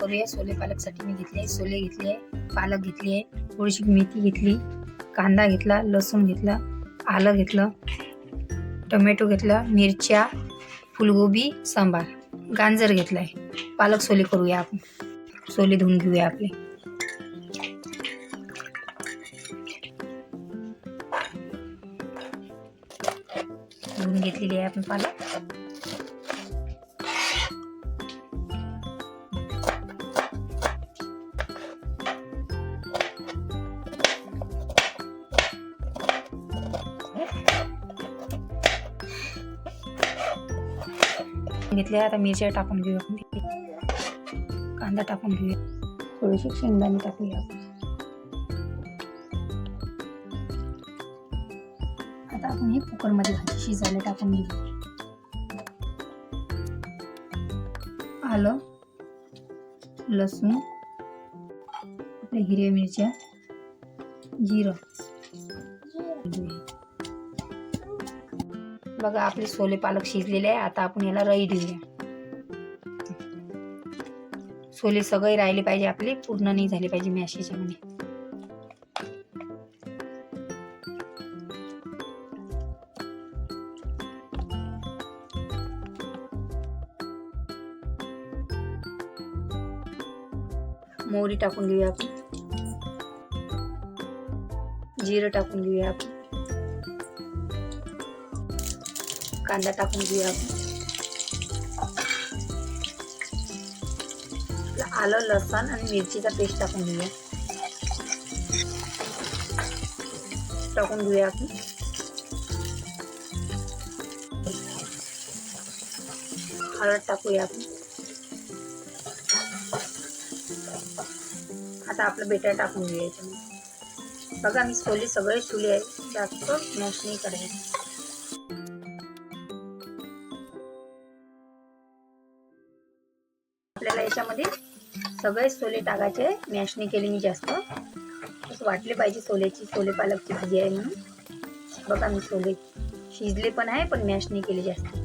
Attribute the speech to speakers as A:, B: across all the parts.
A: करूया. सोले पालकसाठी मी घेतले. सोले घेतले पालक घेतली आहे थोडीशी मेथी घेतली कांदा घेतला लसूण घेतला आलं घेतलं टोमॅटो घेतला मिरच्या फुलगोबी सांबार गाजर घेतलाय. पालक सोले करूया आपण. सोले धुवून घेऊया आपले. धुवून घेतलेली आहे आपण पालक. घेतले आता मिरच्या टाकून घेऊया आपण. कांदा टाकून घेऊया. थोडीशी शेंगदाणे टाकूया आता आपण हे कुकरमध्ये भाजी शिजायला टाकून घेऊ आलं लसूण आपल्या हिरव्या मिरच्या जिरं. बघा आपले सोले पालक शिजलेले आहे. आता आपण याला रई देऊया. सोले सगळे राहिले पाहिजे आपले. पूर्ण नाही झाले पाहिजे मॅशीच्या मध्ये. मोहरी टाकून घेऊया आपण. जिरं टाकून घेऊया आपण. कांदा टाकून घेऊया. आपण आलं लसण आणि मिरचीचा पेस्ट टाकून घेऊया. टाकून घेऊया आपण. हळद टाकूया आपण. आता आपलं बेटर टाकून घेऊया याच्यामध्ये. बघा मी सोली सगळे शुले आहे जास्त मॅश नाही करायचं. आपल्याला याच्यामध्ये सगळे सोले टाकायचे. मॅश नाही केले मी जास्त. असं वाटले पाहिजे सोल्याची सोले पालकची भाजी आहे म्हणून. बघा मी सोले शिजले पण आहे पण मॅश नाही केले जास्त.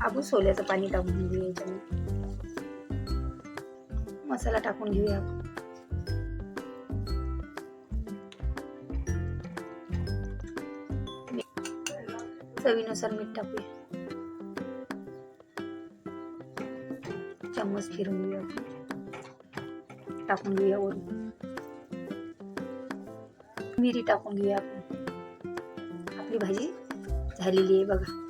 A: आपण सोल्याचं पाणी टाकून घेऊया याच्यामध्ये. मसाला टाकून घेऊया आपण. चवीनुसार मीठ टाकूया. चम्मच फिरून घेऊया आपण टाकून घेऊया वरून. मिरी टाकून घेऊया आपण. आपली भाजी झालेली आहे बघा.